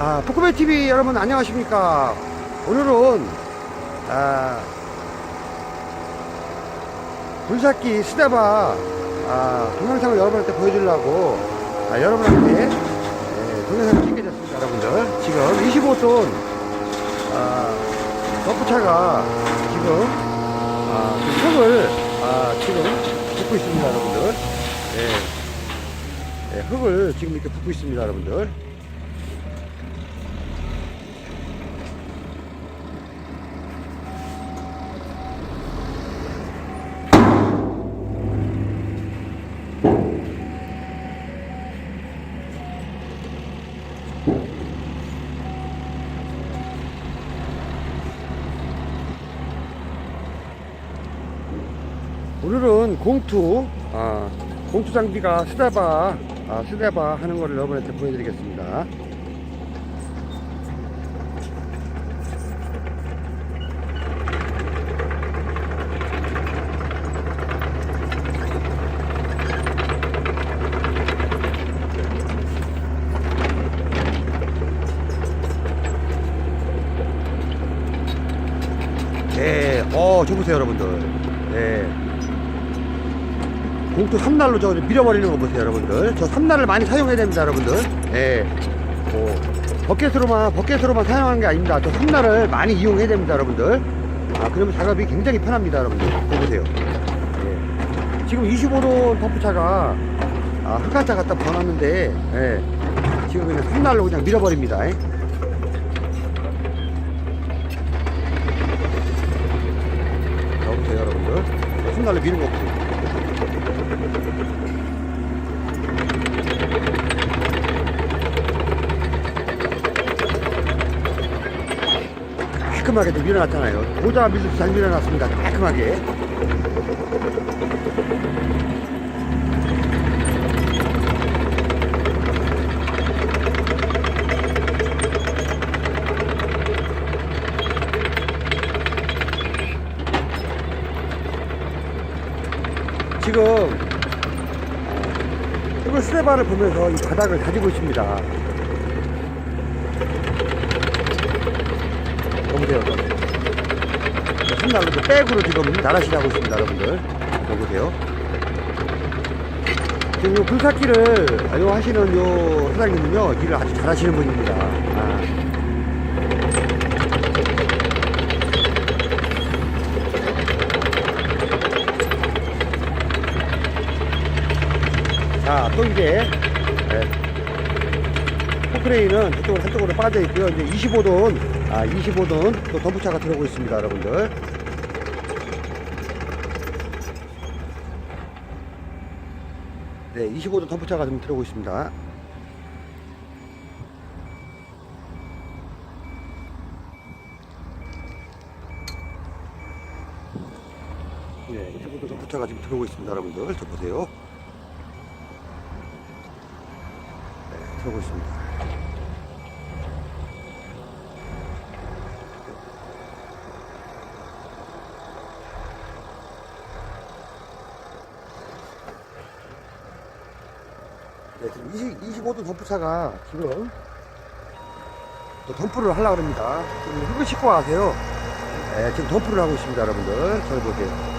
아, 포크베 TV 여러분 안녕하십니까? 오늘은 아, 불삭기 스데바 아, 동영상을 여러분한테 보여주려고 아, 여러분한테 예, 동영상을 찍게 됐습니다, 여러분들. 지금 25톤 아, 덤프차가 지금 아, 그 흙을 아, 지금 붓고 있습니다, 여러분들. 예. 예, 흙을 지금 이렇게 붓고 있습니다, 여러분들. 공투, 아, 공투 장비가 스데바, 아, 스데바 하는 거를 여러분한테 보여드리겠습니다. 네, 어, 저 보세요, 여러분들. 네. 3날로 저 밀어버리는 거 보세요, 여러분들. 저 3날을 많이 사용해야 됩니다, 여러분들. 예. 뭐, 버켓으로만, 버켓으로만 사용하는 게 아닙니다. 저 3날을 많이 이용해야 됩니다, 여러분들. 아, 그러면 작업이 굉장히 편합니다, 여러분들. 보세요. 예. 지금 25도 덤프차가, 아, 흑한차 갖다 버놨는데, 예. 지금 그냥 3날로 그냥 밀어버립니다. 예. 자, 보세요, 여러분들. 저 3날로 미는 거 보세요. 깔끔하게 또 밀어놨잖아요. 보자 밀듯이 잘 밀어놨습니다. 깔끔하게. 지금 스레바를 보면서 이 바닥을 다지고 있습니다. 여보세요. 한날로 백으로 지금 나라시 하고 있습니다, 여러분들. 여보세요. 지금 요 불삭기를 요 하시는 요 사장님은요, 일을 아주 잘하시는 분입니다. 아. 자, 또 이제, 예, 포크레인은 저쪽으로 한쪽으로 빠져 있고요. 이제 25돈, 아, 25돈 또 덤프차가 들어오고 있습니다, 여러분들. 네, 25돈 덤프차가 좀 들어오고 있습니다. 네, 25돈 덤프차가 지금 들어오고 있습니다, 여러분들. 저 보세요. 네, 들어오고 있습니다. 네, 지금 20, 25도 덤프차가 지금 또 덤프를 하려고 합니다. 지금 흙을 싣고 가세요. 네, 지금 덤프를 하고 있습니다, 여러분들. 저기 보세요.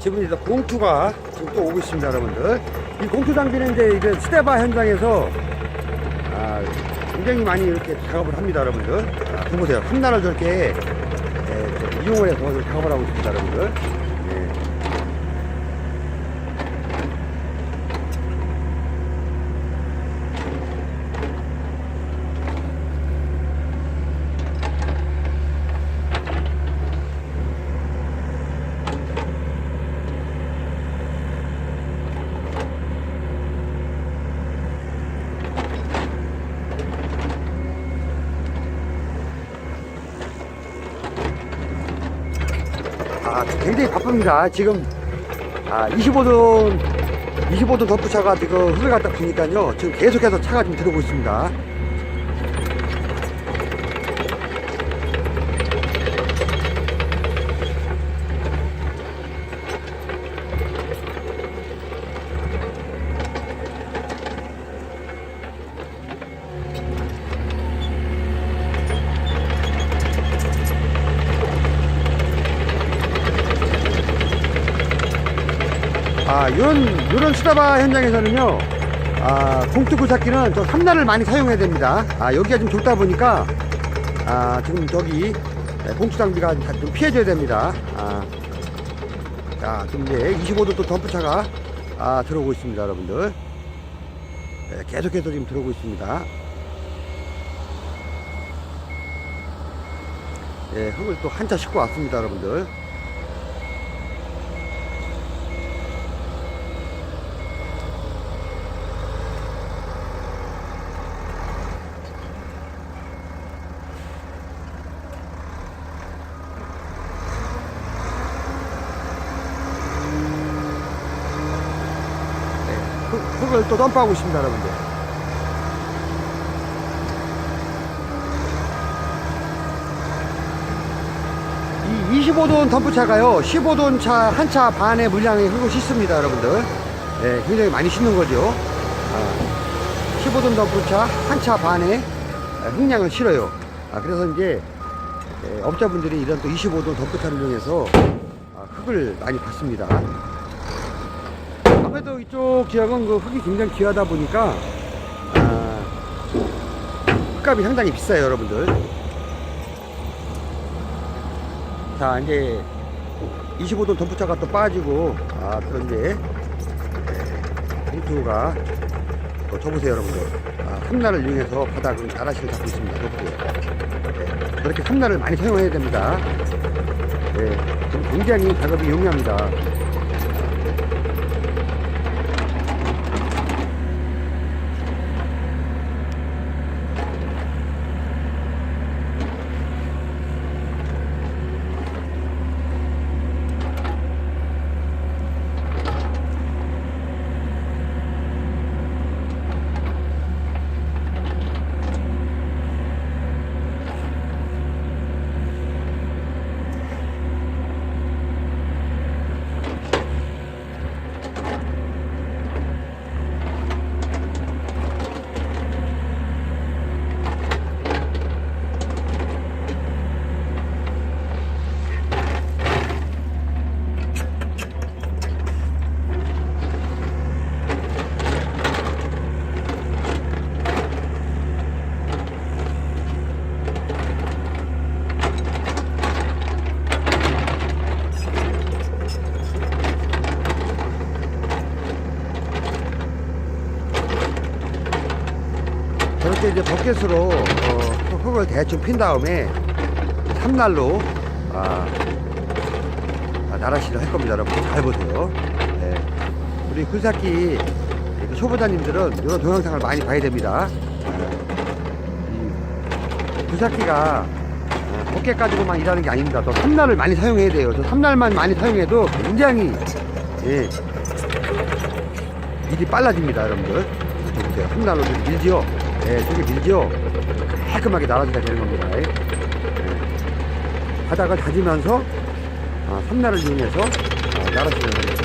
지금 이제 공투가 지금 또 오고 있습니다, 여러분들. 이 공투 장비는 이제 이제 스테바 현장에서 아, 굉장히 많이 이렇게 작업을 합니다, 여러분들. 아, 그 보세요. 한나를 저렇게 예, 저 이용을 해서 작업을 하고 있습니다, 여러분들. 예. 아, 굉장히 바쁩니다. 지금 아, 25돈 25돈 덤프차가 지금 흙을 갖다 부니까요. 지금 계속해서 차가 좀 들어오고 있습니다. 이런, 이런 수다바 현장에서는요, 아, 봉투 굴삭기는 저 삼날을 많이 사용해야 됩니다. 아, 여기가 좀 좁다 보니까, 아, 지금 저기, 네, 봉투 장비가 다좀 피해줘야 됩니다. 아, 자, 지금 이제 25도 또 덤프차가, 아, 들어오고 있습니다, 여러분들. 네, 계속해서 지금 들어오고 있습니다. 예, 흙을 또 한 차 싣고 왔습니다, 여러분들. 네, 흙, 흙을 또 덤프하고 있습니다, 여러분들. 이 25돈 덤프차가요, 15돈 차 한 차 반의 물량의 흙을 싣습니다, 여러분들. 네, 굉장히 많이 싣는 거죠. 아, 15돈 덤프차 한 차 반의 흙량을 실어요. 아, 그래서 이제 예, 업자분들이 이런 또 25돈 덤프차를 이용해서 아, 흙을 많이 받습니다. 아무래도 이쪽 지역은 그 흙이 굉장히 귀하다 보니까 아, 흙값이 상당히 비싸요 여러분들. 자 이제 25돈 덤프차가 또 빠지고 아 그런 이제 봉투가 또 쳐보세요 여러분들. 아, 삼날을 이용해서 바닥을 나라시를 잡고 있습니다 높게. 네, 그렇게 삼날을 많이 사용해야 됩니다. 네, 굉장히 작업이 용이합니다 이제 버켓으로 어, 흙을 대충 핀 다음에 삼날로 아, 아, 나라시를 할 겁니다 여러분. 잘 보세요. 네. 우리 굴삭기 그 초보자님들은 이런 동영상을 많이 봐야 됩니다. 이 굴삭기가 어, 버켓 가지고만 일하는 게 아닙니다. 또 삼날을 많이 사용해야 돼요. 저 삼날만 많이 사용해도 굉장히 예, 일이 빨라집니다 여러분들. 저 보세요. 삼날로 좀 밀지요 예, 저게 밀지요 깔끔하게 나라지가 되는 겁니다. 예. 바닥을 다지면서 아, 삼날을 이용해서 아, 나라지를 하겠습니다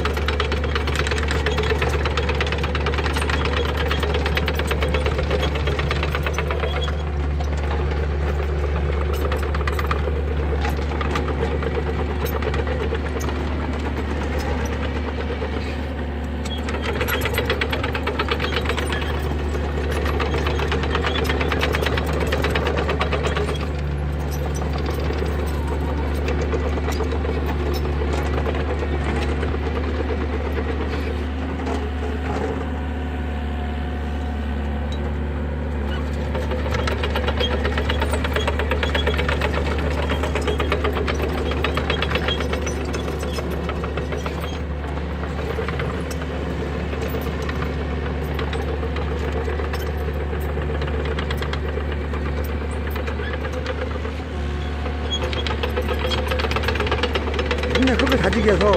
위해서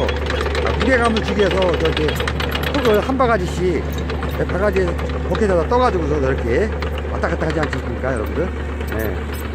아, 무게감을 위해서 저기 흙을 한 바가지씩 네, 바가지 버킷에다 떠가지고서 이렇게 왔다 갔다 하지 않습니까 여러분들 네.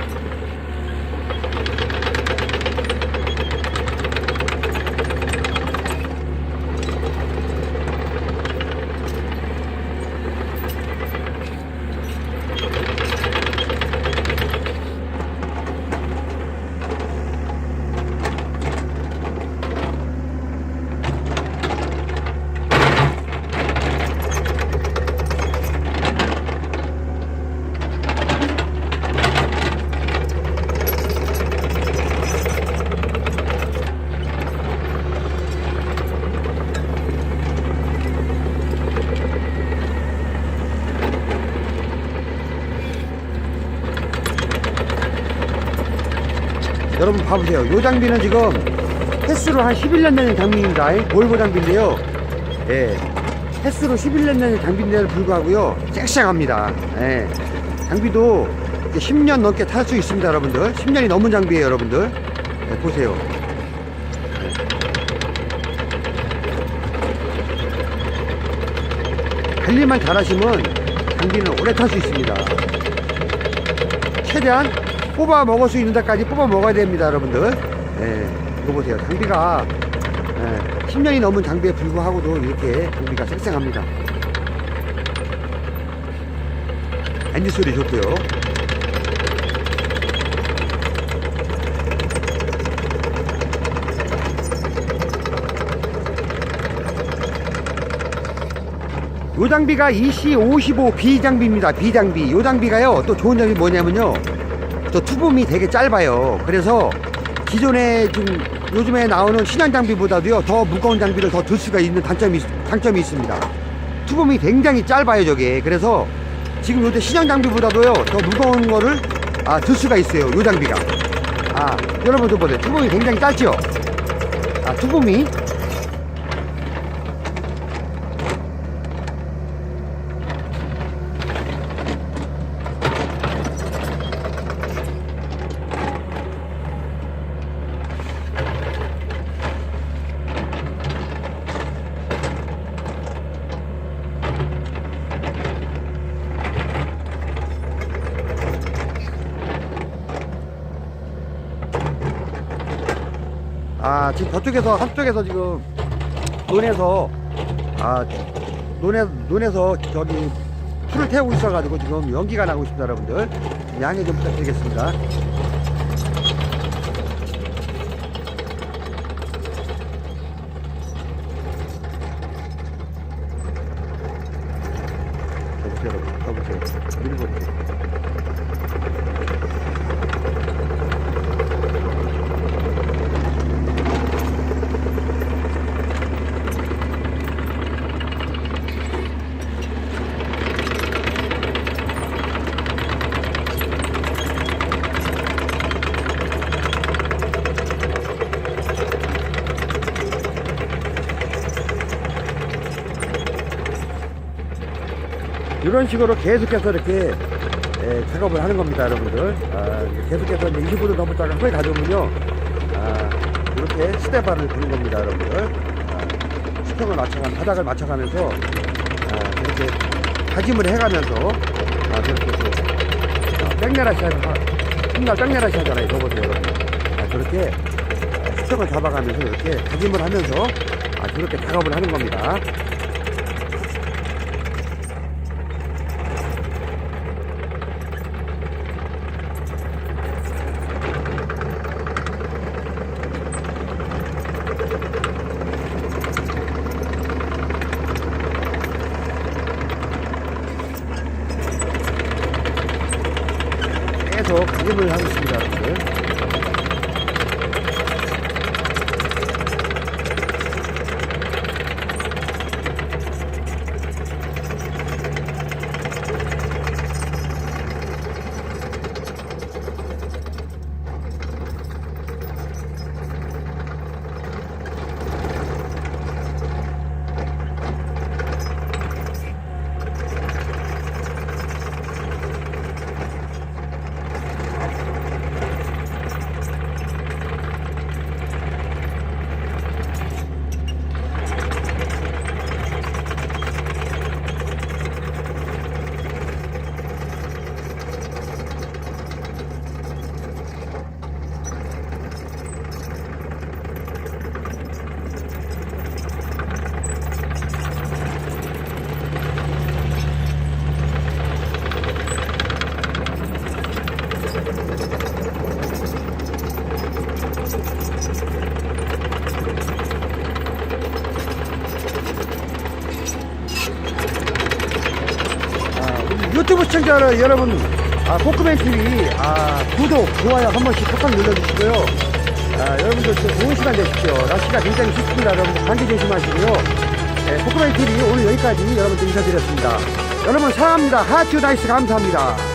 여러분 봐보세요. 요 장비는 지금 횟수로 한 11년 된 장비입니다. 볼보 장비인데요. 예. 횟수로 11년 된 장비인데도 불구하고요. 섹시합니다. 예. 장비도 이제 10년 넘게 탈 수 있습니다, 여러분들. 10년이 넘은 장비예요, 여러분들. 예, 보세요. 관리만 잘하시면 장비는 오래 탈 수 있습니다. 최대한 뽑아 먹을 수 있는 데까지 뽑아 먹어야 됩니다, 여러분들. 예, 이거 보세요. 장비가 예, 10년이 넘은 장비에 불구하고도 이렇게 장비가 쌩쌩합니다. 엔진 소리 좋고요. 요 장비가 EC55 B 장비입니다. B 장비. 요 장비가요. 또 좋은 점이 뭐냐면요. 또 투붐이 되게 짧아요. 그래서 기존에 지금 요즘에 나오는 신형 장비보다도요. 더 무거운 장비를 더 들 수가 있는 단점이 장점이 있습니다. 투붐이 굉장히 짧아요, 저게. 그래서 지금 요새 신형 장비보다도요. 더 무거운 거를 아, 들 수가 있어요. 요 장비가. 아, 여러분들 보세요. 투붐이 굉장히 짧죠? 아, 투붐이 아 지금 저쪽에서 한쪽에서 지금 논에서 아 논에 논에서 저기 풀을 태우고 있어가지고 지금 연기가 나고 있습니다 여러분들. 양해 좀 부탁드리겠습니다 여보세요 여러분 여보세요 밀고 이런 식으로 계속해서 이렇게 예, 작업을 하는 겁니다, 여러분들. 아, 계속해서 이제 25도 넘었다가 후에 가져오면요. 아, 이렇게 스테바를 부는 겁니다, 여러분들. 아, 수평을 맞춰가면, 바닥을 맞춰가면서, 아, 이렇게 다짐을 해가면서, 아, 그렇게 또, 아, 백내라시 하면, 훗날 백내라시 하잖아요, 저거도 여러분. 아, 그렇게 아, 수평을 잡아가면서 이렇게 다짐을 하면서, 아, 그렇게 작업을 하는 겁니다. 계속 가림을 하고 있습니다, 여러분들. 시청자 여러분, 아, 포크맨 TV, 아, 구독, 좋아요 한 번씩 팍팍 눌러주시고요. 아, 여러분들 좀 좋은 시간 되십시오. 날씨가 굉장히 춥습니다. 여러분들 감기 조심하시고요. 네, 포크맨 TV 오늘 여기까지 여러분들 인사드렸습니다. 여러분 사랑합니다. 하트 나이스 감사합니다.